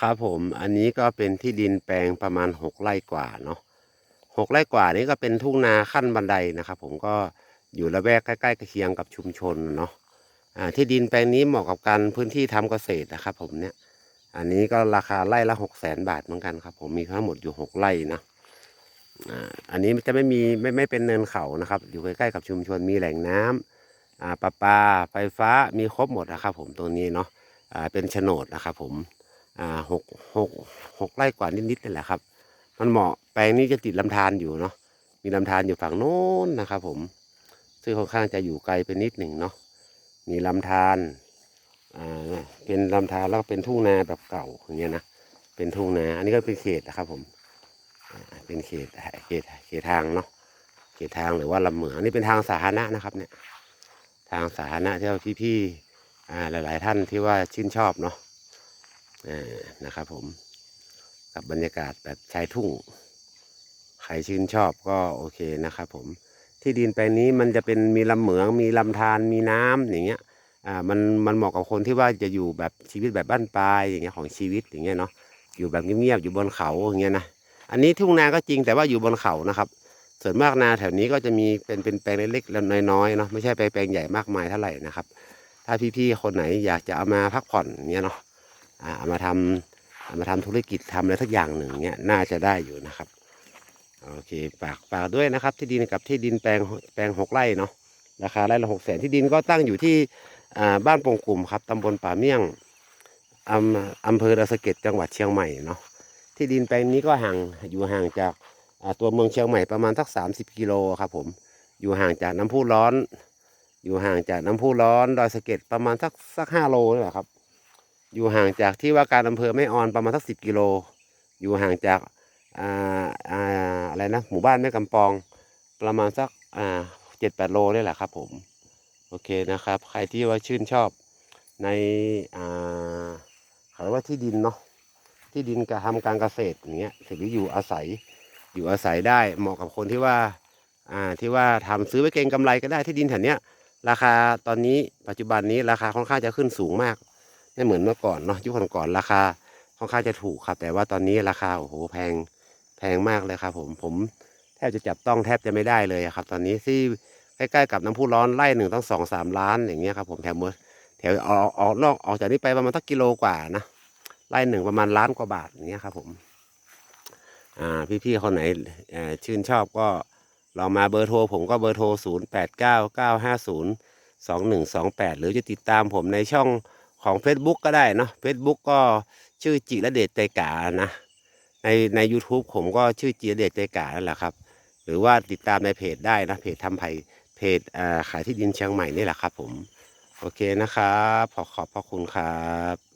ครับผมอันนี้ก็เป็นที่ดินแปลงประมาณหกไร่กว่าเนาะหกไร่กว่านี้ก็เป็นทุ่งนาขั้นบันไดนะครับ ผมก็อยู่ละแวกใกล้ๆเคียงกับชุมชนเนาะอ่าที่ดินแปลงนี้เหมาะกับการพื้นที่ทำเกษตรนะครับ ผมเนี่ยอันนี้ก็ราคาไร่ละหกแสนบาทเหมือนกันครับ ผมมีทั้งหมดอยู่หกไร่นะอ่าอันนี้จะไม่มีไม่ไม่เป็นเนินเขานะครับ อยู่ใกล้ๆกับชุมชนมีแหล่งน้ำอ่าประปาไฟฟ้ามีครบหมดนะครับ ผมตรงนี้เนาะอ่าเป็นโฉนดนะครับ ผม อ่าหกหกหกไร่กว่านิดๆนี่แหละครับ มันเหมาะแปลงนี้จะติดลำธารอยู่เนาะมีลำธารอยู่ฝั่งโน้นนะครับ ผม ซึ่งค่อนข้างจะอยู่ไกลไปนิดหนึ่งเนาะมีลำธารอ่าเป็นลำธารแล้วก็เป็นทุ่งนาแบบเก่าอย่างเงี้ยนะเป็นทุ่งนาอันนี้ก็เป็นเขตนะครับ ผมเป็นเขตเขตเขตทางเนาะเขตทางหรือว่าลำเหมืองนนี้เป็นทางสาธารณะนะครับเนี่ยทางสาธารณะที่พี่ๆหลาย ๆ ท่านที่ว่าชื่นชอบเนาะ นะครับผมกับบรรยากาศแบบชายทุ่ง ใครชื่นชอบก็โอเคนะครับผม ที่ดินแปลงนี้มันจะเป็นมีลำเหมือง มีลำธารมีน้ำอย่างเงี้ย อ่า มัน มันเหมาะกับคนที่ว่าจะอยู่แบบชีวิตแบบบ้านปลายอย่างเงี้ยของชีวิตอย่างเงี้ยเนาะ อยู่แบบเงียบๆอยู่บนเขาอย่างเงี้ยนะ อันนี้ทุ่งนาก็จริงแต่ว่าอยู่บนเขานะครับ ส่วนมากนาแถวนี้ก็จะมีเป็นเป็นแปลงเล็กๆแล้วน้อยๆเนาะ ไม่ใช่แปลงใหญ่มากมายเท่าไหร่นะครับ ถ้าพี่ๆคนไหนอยากจะเอามาพักผ่อนอย่างเงี้ยเนาะ เอามาทำเอามาทำธุรกิจทำอะไรสักอย่างหนึ่งเนี่ยน่าจะได้อยู่นะครับโอเคฝากฝากด้วยนะครับ ที่ดินกับที่ดินแปลงแปลงหกไร่เนาะราคาไร่ละหกแสนที่ดินก็ตั้งอยู่ที่อ่าบ้านโปงกลุ่มครับตำบลป่าเมี่ยงอำอำเภอดอยสะเก็ดจังหวัดเชียงใหม่เนาะที่ดินแปลงนี้ก็ห่างอยู่ห่างจากตัวเมืองเชียงใหม่ประมาณสักสามสิบกิโลครับผมอยู่ห่างจากน้ำพุร้อน อยู่ห่างจากน้ำพุร้อนดอยสะเก็ดประมาณสักสักห้าโลนี่แหละครับ อยู่ห่างจากที่ว่าการอำเภอแม่ออนประมาณสักสิบกิโล อยู่ห่างจากอ่าอ่าอะไรนะหมู่บ้านแม่กำปอง ประมาณสักอ่าเจ็ดแปดโลนี่แหละครับผมโอเคนะครับ ใครที่ว่าชื่นชอบในอ่าเขาเรียกว่าที่ดินเนาะที่ดินการทำการเกษตรอย่างเงี้ยถือว่าอยู่อาศัยอยู่อาศัยได้เหมาะกับคนที่ว่าอ่าที่ว่าทำซื้อไว้เก็งกำไรก็ได้ที่ดินแถวเนี้ยราคาตอนนี้ปัจจุบันนี้ราคาค่อนข้างจะขึ้นสูงมาก ไม่เหมือนเมื่อก่อนเนาะยุคก่อนๆราคาค่อนข้างจะถูกครับ แต่ว่าตอนนี้ราคาโอ้โหแพงแพงมากเลยครับ ผมผมแทบจะจับต้องแทบจะไม่ได้เลยครับ ตอนนี้ที่ใกล้ๆกับน้ำพุร้อนไร่หนึ่งต้องสองสามล้านอย่างเงี้ยครับผมแถวมือแถวออกออกนอกออกจากนี้ไปประมาณสักกิโลกว่านะไร่หนึ่งประมาณล้านกว่าบาทอย่างเงี้ยครับ ผม อ่า พี่ๆคนไหนชื่นชอบก็ลองมาเบอร์โทรผมก็เบอร์โทร 0 8 9 9 5 0 2 1 2 8 หรือจะติดตามผมในช่อง ของ Facebook ก็ได้เนาะ Facebook ก็ชื่อจิระเดชใจกานะ ในใน YouTube ผมก็ชื่อจิระเดชใจกานั่นแหละครับ หรือว่าติดตามในเพจได้นะเพจทำไผ่เพจขายที่ดินเชียงใหม่นี่แหละครับผม โอเคนะครับ ขอขอบพระคุณครับ